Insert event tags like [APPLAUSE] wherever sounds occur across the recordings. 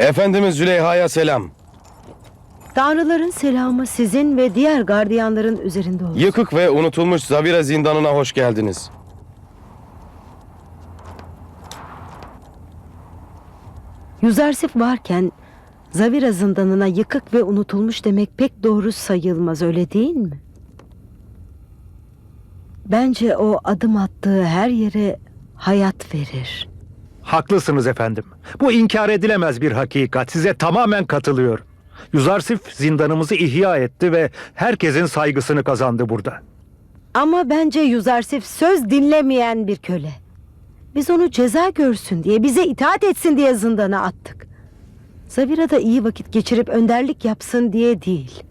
Efendimiz Züleyha'ya selam. Tanrıların selamı sizin ve diğer gardiyanların üzerinde olsun. Yıkık ve unutulmuş Zavira zindanına hoş geldiniz. Yüzersif varken Zavira zindanına yıkık ve unutulmuş demek pek doğru sayılmaz öyle değil mi? Bence o adım attığı her yere hayat verir. Haklısınız efendim. Bu inkar edilemez bir hakikat. Size tamamen katılıyorum. Yuzarsif zindanımızı ihya etti ve herkesin saygısını kazandı burada. Ama bence Yüzersif söz dinlemeyen bir köle. Biz onu ceza görsün diye, bize itaat etsin diye zindana attık. Zavira da iyi vakit geçirip önderlik yapsın diye değil.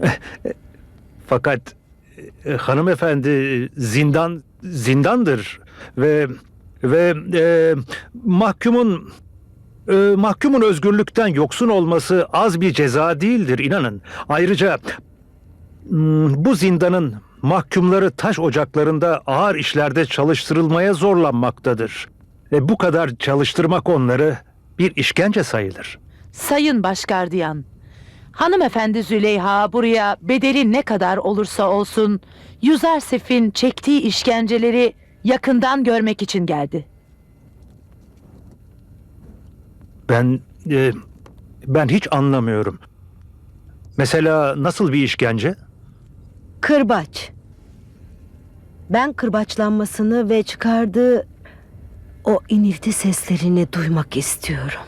[LAUGHS] Fakat e, hanımefendi zindan zindandır ve ve e, mahkumun e, mahkumun özgürlükten yoksun olması az bir ceza değildir inanın. Ayrıca hmm, bu zindanın mahkumları taş ocaklarında ağır işlerde çalıştırılmaya zorlanmaktadır. E, bu kadar çalıştırmak onları bir işkence sayılır. Sayın Başgardiyan, hanımefendi Züleyha buraya bedeli ne kadar olursa olsun Yüzersif'in çektiği işkenceleri yakından görmek için geldi. Ben e, ben hiç anlamıyorum. Mesela nasıl bir işkence? Kırbaç. Ben kırbaçlanmasını ve çıkardığı o inilti seslerini duymak istiyorum.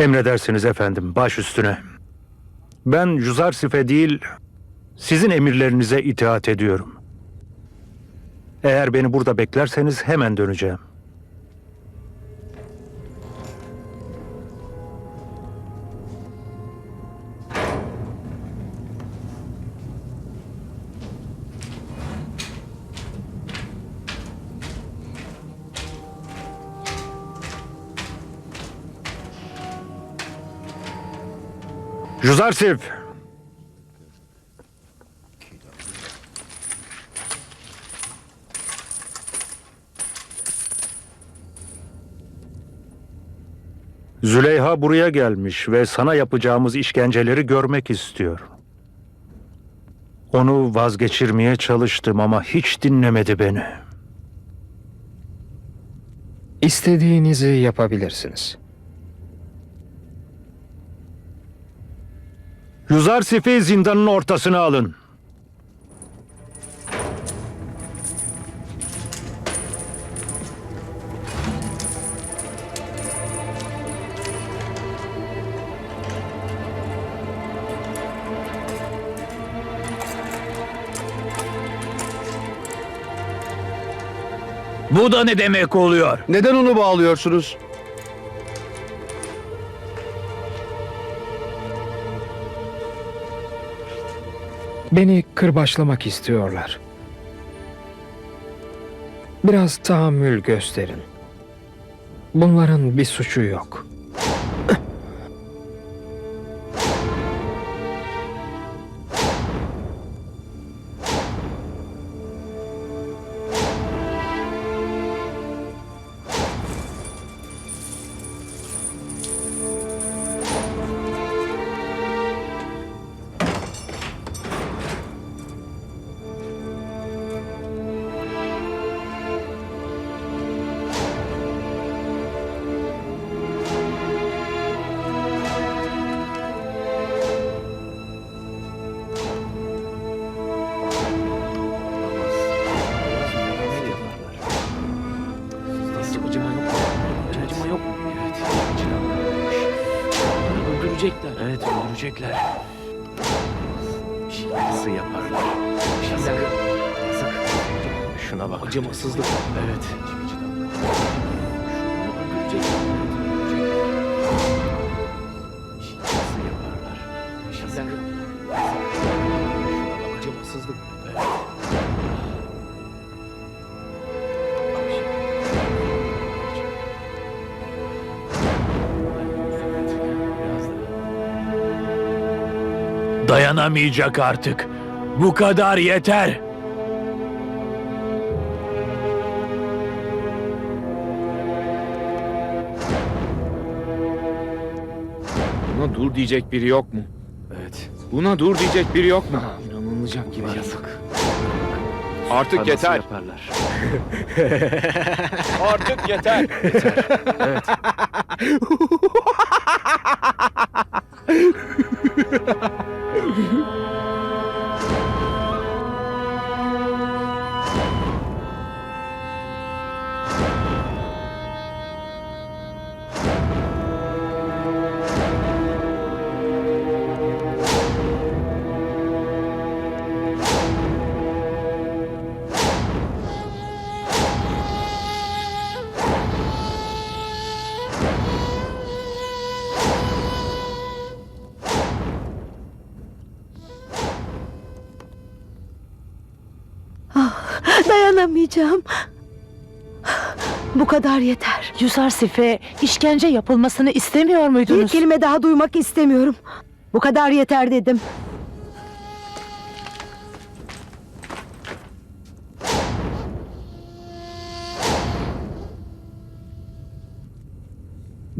Emredersiniz efendim, baş üstüne. Ben Juzarsif'e değil, sizin emirlerinize itaat ediyorum. Eğer beni burada beklerseniz hemen döneceğim. Juzarsif! Züleyha buraya gelmiş ve sana yapacağımız işkenceleri görmek istiyor. Onu vazgeçirmeye çalıştım ama hiç dinlemedi beni. İstediğinizi yapabilirsiniz. Yuzarsif'i zindanın ortasına alın. Bu da ne demek oluyor? Neden onu bağlıyorsunuz? Beni kırbaçlamak istiyorlar. Biraz tahammül gösterin. Bunların bir suçu yok. Öldürecekler. Evet öldürecekler. Bir şey nasıl yaparlar? Yazık. Yazık. Şuna bak. Acımasızlık. Evet. Öldürecekler. Bir şey nasıl yaparlar? Yazık. Şuna bak. Acımasızlık. Evet. Dayanamayacak artık. Bu kadar yeter. Buna dur diyecek biri yok mu? Evet. Buna dur diyecek biri yok mu? İnanılacak gibi Yazık. Artık Nasıl yeter. yaparlar? [LAUGHS] Artık yeter. [LAUGHS] Evet. [LAUGHS] Dayanamayacağım. Bu kadar yeter. Yüzarsif'e işkence yapılmasını istemiyor Bir muydunuz? kelime daha duymak istemiyorum. Bu kadar yeter dedim.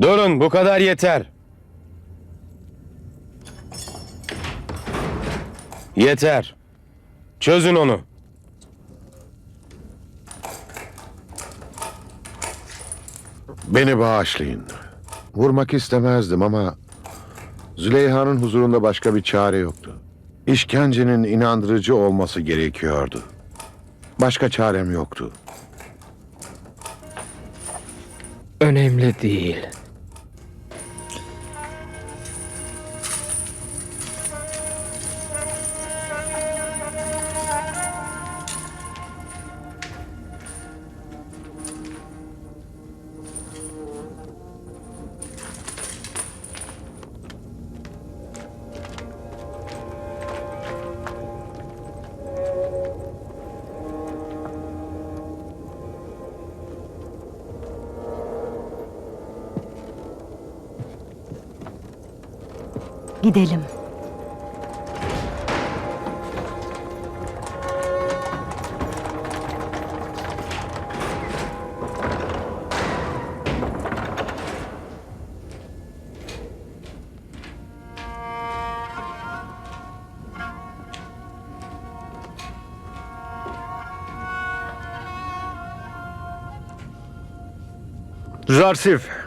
Durun bu kadar yeter. Yeter. Çözün onu. Beni bağışlayın. Vurmak istemezdim ama Züleyha'nın huzurunda başka bir çare yoktu. İşkencenin inandırıcı olması gerekiyordu. Başka çarem yoktu. Önemli değil. Gidelim. Zarsif.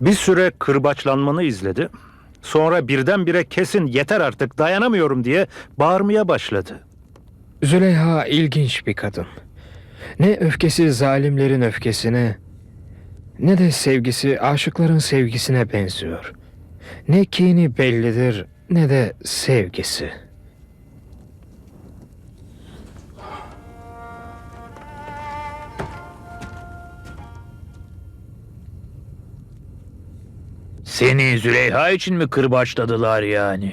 Bir süre kırbaçlanmanı izledi. Sonra birdenbire kesin yeter artık dayanamıyorum diye bağırmaya başladı. Züleyha ilginç bir kadın. Ne öfkesi zalimlerin öfkesine, ne de sevgisi aşıkların sevgisine benziyor. Ne kini bellidir, ne de sevgisi. Seni Züleyha için mi kırbaçladılar yani?